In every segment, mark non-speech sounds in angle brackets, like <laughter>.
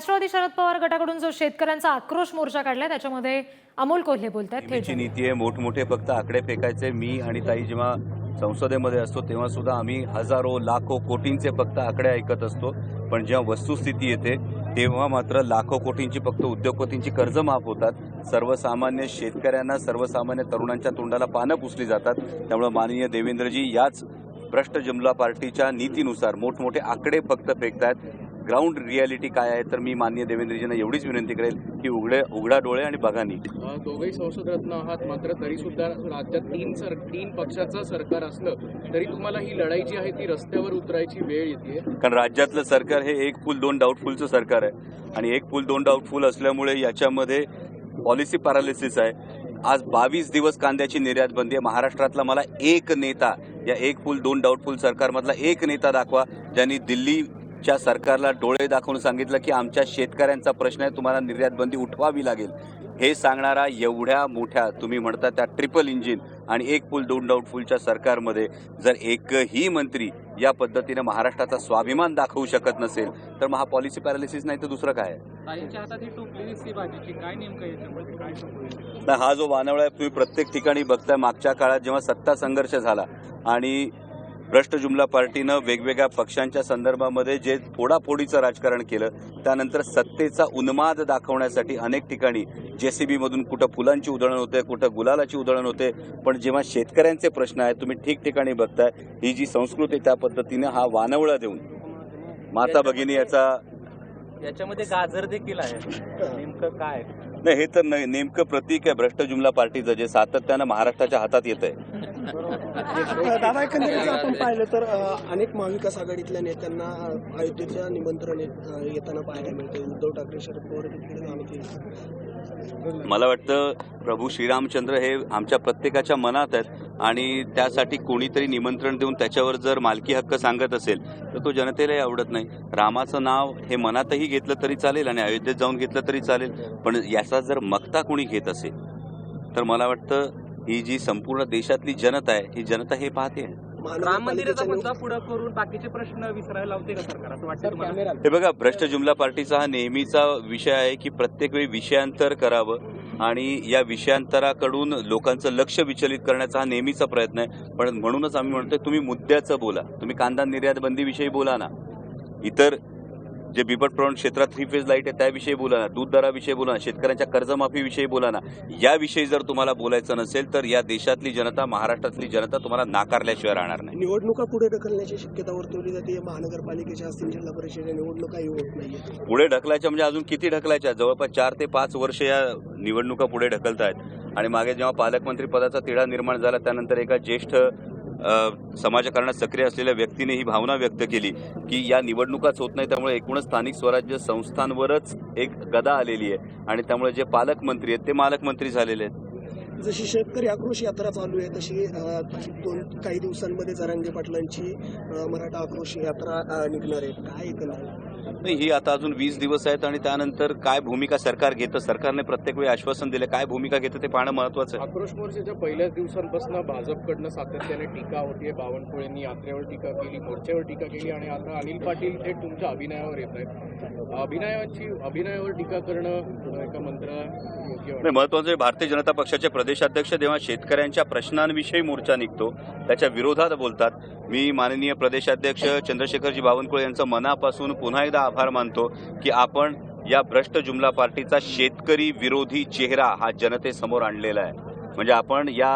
राष्ट्रवादी शरद पवार गटाकडून जो शेतकऱ्यांचा आक्रोश मोर्चा काढलाय त्याच्यामध्ये अमोल कोल्हे बोलत आहेत थेट नेहमीची नीती आहे मोठमोठे फक्त आकडे फेकायचे. मी आणि ताई जेव्हा संसदेमध्ये असतो तेव्हा सुद्धा आम्ही हजारो लाखो कोटींचे फक्त आकडे ऐकत असतो. पण जेव्हा वस्तुस्थिती येते तेव्हा मात्र लाखो कोटींची फक्त उद्योगपतींची कर्ज माफ होतात. सर्वसामान्य शेतकऱ्यांना सर्वसामान्य तरुणांच्या तोंडाला पानं पुसली जातात. त्यामुळे माननीय देवेंद्रजी याच भ्रष्ट जुमला पार्टीच्या नीतीनुसार मोठमोठे आकडे फक्त फेकतात ग्राउंड रियालिटी काय आहे तर मी माननीय देवेंद्रजींना एवढीच विनंती करेल की उघडे उघडा डोळे आणि बघा नीट. दोघंही संसदरत्न आहात मात्र तरी सुद्धा राज्यात तीन सर तीन पक्षाचं सरकार असलं तरी तुम्हाला ही लढाई जी आहे ती रस्त्यावर उतरायची वेळ येते कारण राज्यातलं सरकार हे एक फुल दोन डाऊटफुलचं सरकार आहे. आणि एक फुल दोन डाऊटफुल असल्यामुळे याच्यामध्ये पॉलिसी पॅरालिसिस आहे. आज बावीस दिवस कांद्याची निर्यात बंदी आहे. महाराष्ट्रातला मला एक नेता या एक फुल दोन डाऊटफुल सरकारमधला एक नेता दाखवा ज्यांनी दिल्लीच्या सरकारला डोळे दाखवून सांगितलं की आमच्या शेतकऱ्यांचा प्रश्न आहे तुम्हाला निर्यात बंदी उठवावी लागेल. हे सांगणारा एवढ्या मोठ्या तुम्ही म्हणता त्या ट्रिपल इंजिन आणि एक फुल दोन डाऊटफुलच्या सरकारमध्ये जर एकही मंत्री या पद्धतीने महाराष्ट्राचा स्वाभिमान दाखवू शकत नसेल तर मग हा पॉलिसी पॅरालिसिस नाही तर दुसरं काय हा जो वानवळा आहे तुम्ही प्रत्येक ठिकाणी बघताय मागच्या काळात जेव्हा सत्ता संघर्ष झाला आणि भ्रष्ट जुमला पार्टीनं वेगवेगळ्या पक्षांच्या संदर्भामध्ये जे फोडाफोडीचं राजकारण केलं त्यानंतर सत्तेचा उन्माद दाखवण्यासाठी अनेक ठिकाणी जेसीबी मधून कुठं फुलांची उधळण होते कुठं गुलालाची उधळण होते. पण जेव्हा शेतकऱ्यांचे प्रश्न आहेत तुम्ही ठिकठिकाणी बघताय ही जी संस्कृती त्या पद्धतीने हा वानवळा देऊन. माता भगिनी याचा याच्यामध्ये गाजर देखील आहे. नेमकं काय? नाही हे तर नाही नेमकं प्रतीक आहे भ्रष्ट जुमला पार्टीचं जे सातत्यानं महाराष्ट्राच्या हातात येत आहे दादा एकंदरीत जर आपण <laughs> पाहिलं तर अनेक महाविकास आघाडीतल्या नेत्यांना अ, अयोध्येचं निमंत्रण येताना पाहायला मिळतं उद्धव ठाकरे शरद पवार येईल. मला वाटतं प्रभू श्रीरामचंद्र हे आमच्या प्रत्येकाच्या मनात आहेत आणि त्यासाठी कोणीतरी निमंत्रण देऊन त्याच्यावर जर मालकी हक्क सांगत असेल तर तो जनतेलाही आवडत नाही. रामाचं नाव हे मनातही घेतलं तरी चालेल आणि अयोध्येत जाऊन घेतलं तरी चालेल. पण याचा जर मक्ता कोणी घेत असेल तर मला वाटतं ही जी संपूर्ण देशातली जनता आहे ही जनता हे पाहते. आहे राम मंदिराचा महानगरपालिकेच्या मुद्दा पुढे करून बाकीचे प्रश्न विसरायला लावते का सरकार? असं वाटतं हे बघा भ्रष्ट जुमला पार्टीचा हा नेहमीचा विषय आहे की प्रत्येक वेळी विषयांतर करावं आणि या विषयांतराकडून लोकांचं लक्ष विचलित करण्याचा हा नेहमीचा प्रयत्न आहे. पण म्हणूनच आम्ही म्हणतोय तुम्ही मुद्द्याचं बोला. तुम्ही कांदा निर्यात बंदीविषयी बोला ना. इतर जे बिबट प्रवण क्षेत्रात थ्री फेज लाइट आहे त्याविषयी बोला ना. दूध दराविषयी बोला ना. शेतकऱ्यांच्या कर्जमाफीविषयी बोला ना. याविषयी जर तुम्हाला बोलायचं नसेल तर या देशातली जनता महाराष्ट्रातली जनता तुम्हाला नाकारल्याशिवाय राहणार नाही. निवडणुका पुढे ढकलण्याची शक्यता वर्तवली जाते. महानगरपालिकेच्या असतील जिल्हा परिषदेच्या निवडणुकाही होत नाहीये पुढे ढकलायच्या म्हणजे अजून किती ढकलायच्या? जवळपास चार ते पाच वर्ष या निवडणुका पुढे ढकलत आहेत आणि मागे जेव्हा पालकमंत्री पदाचा तिढा निर्माण झाला त्यानंतर एका ज्येष्ठ समाजकारणात सक्रिय असलेल्या व्यक्तीने ही भावना व्यक्त केली की या निवडणुकाच होत नाही त्यामुळे एकूणच स्थानिक स्वराज्य संस्थांवरच एक गदा आलेली आहे. आणि त्यामुळे जे पालकमंत्री आहेत ते मालकमंत्री झालेले आहेत. जशी शेतकरी आक्रोश यात्रा चालू आहे तशी दोन काही दिवसांमध्ये जरांगे पाटलांची मराठा आक्रोश यात्रा निघणार आहे. काय एकंदरीत नाही ही आता अजून वीस दिवस आहेत आणि त्यानंतर काय भूमिका सरकार घेतं? सरकारने प्रत्येक वेळी आश्वासन दिलं. काय भूमिका घेतं ते पाहणं महत्वाचं आहे. आक्रोश मोर्चाच्या पहिल्याच दिवसांपासून भाजपकडनं सातत्याने टीका होतीये बावनकुळेंनी यात्रेवर टीका केली मोर्चावर टीका केली आणि आता अनिल पाटील थेट तुमच्या अभिनयावर येत आहेत. अभिनयाची अभिनयावर टीका करणं एका मंत्र्याला नाही महत्वाचं आहे भारतीय जनता पक्षाचे प्रदेशाध्यक्ष जेव्हा शेतकऱ्यांच्या प्रश्नांविषयी मोर्चा निघतो त्याच्या विरोधात बोलतात. मी माननीय प्रदेशाध्यक्ष चंद्रशेखरजी बावनकुळे यांचं मनापासून पुन्हा एकदा आभार मानतो की आपण या भ्रष्ट जुमला पार्टीचा शेतकरी विरोधी चेहरा हा जनतेसमोर आणलेला आहे. म्हणजे आपण या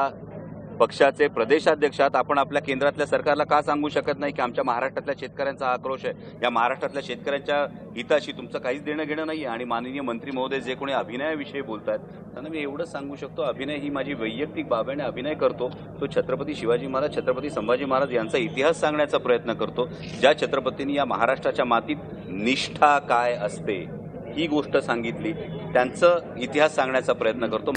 पक्षाचे प्रदेशाध्यक्ष आहात आपण आपल्या केंद्रातल्या सरकारला का सांगू शकत नाही की आमच्या महाराष्ट्रातल्या शेतकऱ्यांचा आक्रोश आहे? या महाराष्ट्रातल्या शेतकऱ्यांच्या हिताशी तुमचं काहीच देणं घेणं नाही आणि माननीय मंत्री महोदय जे कोणी अभिनयाविषयी बोलत आहेत त्यांना मी एवढंच सांगू शकतो अभिनय ही माझी वैयक्तिक बाब आहे आणि अभिनय करतो. तो छत्रपती शिवाजी महाराज छत्रपती संभाजी महाराज यांचा इतिहास सांगण्याचा प्रयत्न करतो. ज्या छत्रपतींनी या महाराष्ट्राच्या मातीत निष्ठा काय असते ही गोष्ट सांगितली. त्यांचं इतिहास सांगण्याचा प्रयत्न करतो.